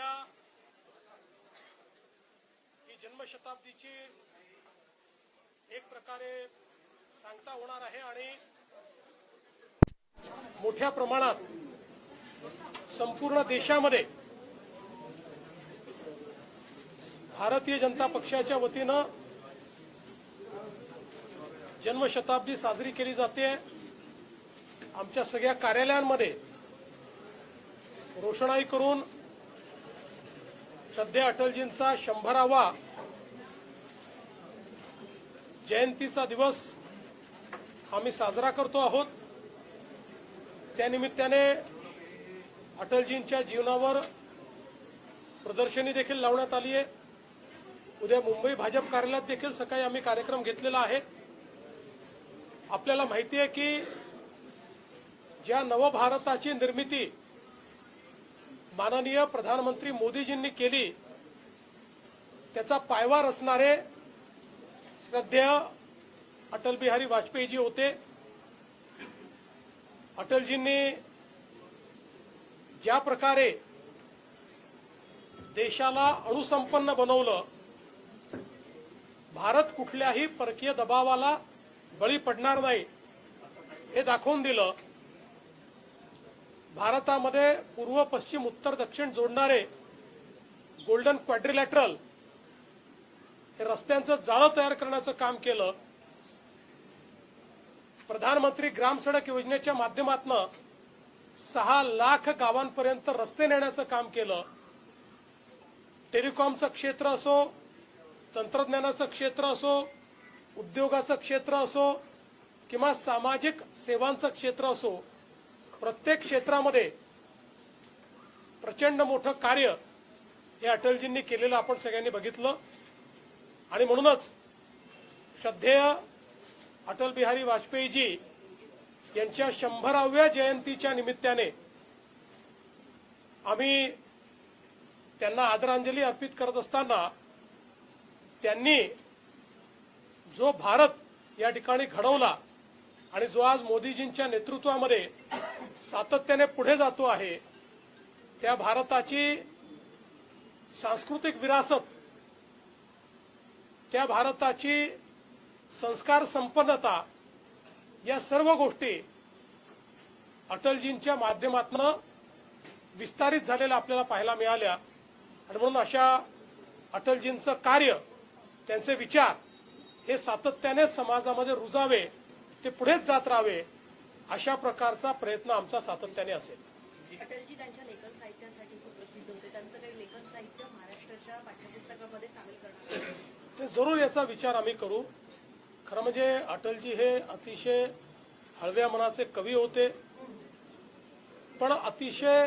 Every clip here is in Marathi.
आपल्या ही जन्मशताब्दीची एक प्रकारे सांगता होणार आहे आणि मोठ्या प्रमाणात संपूर्ण देशामध्ये भारतीय जनता पक्षाच्या वतीनं जन्मशताब्दी साजरी केली जाते. आमच्या सगळ्या कार्यालयांमध्ये रोषणाई करून सध्या अटलजींचा शंभरावा जयंतीचा दिवस आम्ही साजरा करतो आहोत. त्यानिमित्ताने अटलजींच्या जीवनावर प्रदर्शनी देखील लावण्यात आली आहे. उद्या मुंबई भाजप कार्यालयात देखील सकाळी आम्ही कार्यक्रम घेतलेला आहे. आपल्याला माहिती आहे की ज्या नवभारताची निर्मिती माननीय प्रधानमंत्री मोदीजींनी केली. त्याचा पायवार असणारे श्रद्धेय अटल बिहारी वाजपेयीजी होते. अटलजींनी ज्या प्रकारे देशाला अणुसंपन्न बनवलं भारत कुठल्याही परकीय दबावाला बळी पडणार नाही हे दाखवून दिलं. भारतामध्ये पूर्व पश्चिम उत्तर दक्षिण जोडणारे गोल्डन क्वाड्रिलॅटरल हे रस्त्यांचं जाळं तयार करण्याचं काम केलं. प्रधानमंत्री ग्राम सडक योजनेच्या माध्यमातून सहा लाख गावांपर्यंत रस्ते नेण्याचं काम केलं. टेलिकॉमचं क्षेत्र असो तंत्रज्ञानाचं क्षेत्र असो उद्योगाचं क्षेत्र असो किंवा सामाजिक सेवांचं क्षेत्र असो प्रत्येक क्षेत्रामध्ये प्रचंड मोठं कार्य हे अटलजींनी केलेलं आपण सगळ्यांनी बघितलं. आणि म्हणूनच श्रद्धेय अटल बिहारी वाजपेयीजी यांच्या शंभराव्या जयंतीच्या निमित्ताने आम्ही त्यांना आदरांजली अर्पित करत असताना त्यांनी जो भारत या ठिकाणी घडवला आणि जो आज मोदीजींच्या नेतृत्वामध्ये सातत्याने पुढे जातो आहे त्या भारताची सांस्कृतिक विरासत त्या भारताची संस्कार संपन्नता या सर्व गोष्टी अटलजींच्या माध्यमातून विस्तारित झालेल्या आपल्याला पाहायला मिळाल्या. आणि म्हणून अशा अटलजींचं कार्य त्यांचे विचार हे सातत्याने समाजामध्ये रुजावे. ते पुढेच जात राहावे अशा प्रकारचा प्रयत्न आमचा सातत्याने असेल. अटलजी त्यांच्या लेखन साहित्यासाठी खूप प्रसिद्ध होते. त्यांचं काही लेखन साहित्य महाराष्ट्राच्या पाठ्यपुस्तकामध्ये सामील करणार. ते जरूर याचा विचार आम्ही करू. खरं म्हणजे अटलजी हे अतिशय हळव्या मनाचे कवी होते. पण अतिशय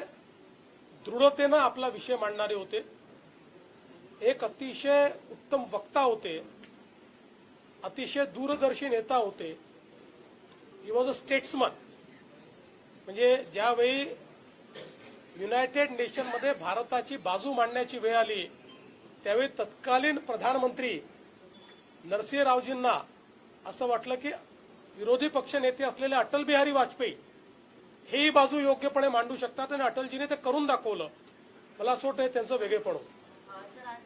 दृढतेनं आपला विषय मांडणारे होते. एक अतिशय उत्तम वक्ता होते. अतिशय दूरदर्शी नेता होते. ही वॉज अ स्टेट्समन म्हणजे ज्यावेळी युनायटेड नेशनमध्ये भारताची बाजू मांडण्याची वेळ आली त्यावेळी तत्कालीन प्रधानमंत्री नरसिंहरावजींना असं वाटलं की विरोधी पक्ष नेते असलेले अटल बिहारी वाजपेयी हेही बाजू योग्यपणे मांडू शकतात आणि अटलजीने ते करून दाखवलं. मला असं वाटतं त्यांचं वेगळेपण होतं. सर आज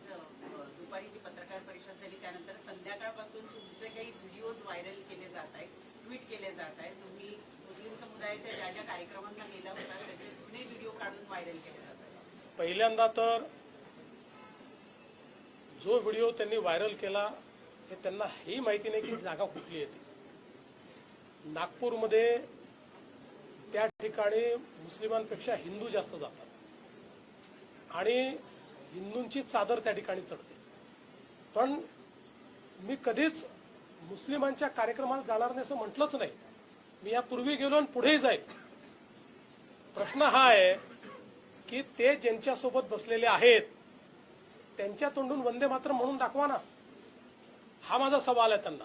दुपारी जी पत्रकार परिषद झाली त्यानंतर संध्याकाळपासून तुमचे काही व्हिडिओज व्हायरल केले जात आहेत. ट्विट केले जात आहेत. तुम्ही मुस्लिम समुदायाच्या ज्या ज्या कार्यक्रमांना गेला होता त्याचे जुने व्हिडिओ काढून व्हायरल केले जात आहेत. पहिल्यांदा तर जो व्हिडिओ त्यांनी व्हायरल केला हे त्यांना ही माहिती नाही की जागा कुठली येते नागपूरमध्ये त्या ठिकाणी मुस्लिमांपेक्षा हिंदू जास्त जातात. आणि हिंदूंची चादर त्या ठिकाणी चढते. पण मी कधीच मुस्लिमांच्या कार्यक्रमाला जाणार नाही असं म्हटलंच नाही. मी यापूर्वी गेलो आणि पुढेही जाईल. प्रश्न हा आहे की ते ज्यांच्यासोबत बसलेले आहेत त्यांच्या तोंडून वंदे मात्र म्हणून दाखवा ना. हा माझा सवाल आहे त्यांना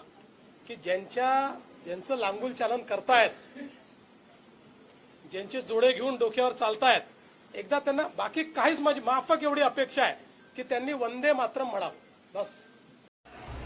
की ज्यांच्या ज्यांचं लांगुल चालन करतायत ज्यांचे जोडे घेऊन डोक्यावर चालतायत एकदा त्यांना बाकी काहीच माझी माफक एवढी अपेक्षा आहे की त्यांनी वंदे मात्र म्हणावं. बस.